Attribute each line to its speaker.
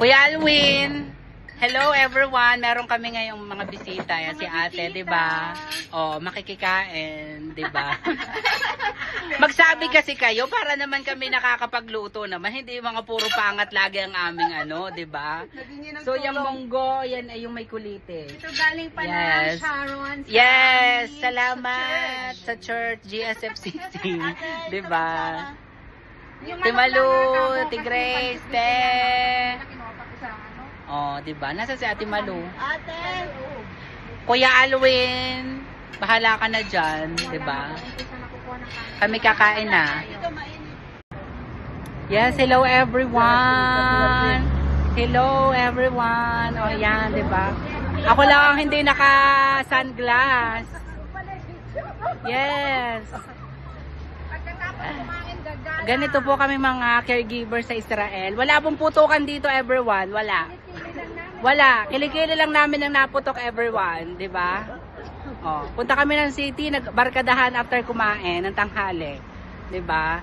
Speaker 1: Kuya Alwin, hello everyone. Meron kami ngayong mga bisita. Yan si ate, di ba? Oh, makikikain, di ba? Magsabi kasi kayo para naman kami nakakapagluto naman. Hindi mga puro pangat lagi ang aming ano, di ba? So, yung munggo, yan ay yung may kulite.
Speaker 2: Ito galing pa
Speaker 1: Yes.
Speaker 2: ng Sharon. sa
Speaker 1: Yes, salamat
Speaker 2: sa
Speaker 1: church, GSFCC, di ba?
Speaker 2: Yung
Speaker 1: Ti
Speaker 2: manok
Speaker 1: Oh, di ba? Nasa si Ate Malu.
Speaker 2: Ate!
Speaker 1: Kuya Alwin, bahala ka na dyan, di ba? Kami kakain na. Yes, hello everyone. Hello everyone. O yan, di ba? Ako lang ang hindi. Yes.
Speaker 2: Pagkatapos kumain, gagala.
Speaker 1: Ganito po kami mga caregiver sa Israel. Wala pong putukan dito everyone. Wala. Wala. Kilikili lang namin ang naputok everyone. di ba? Oh, punta kami ng city, nagbarkadahan after kumain ng tanghali. di ba?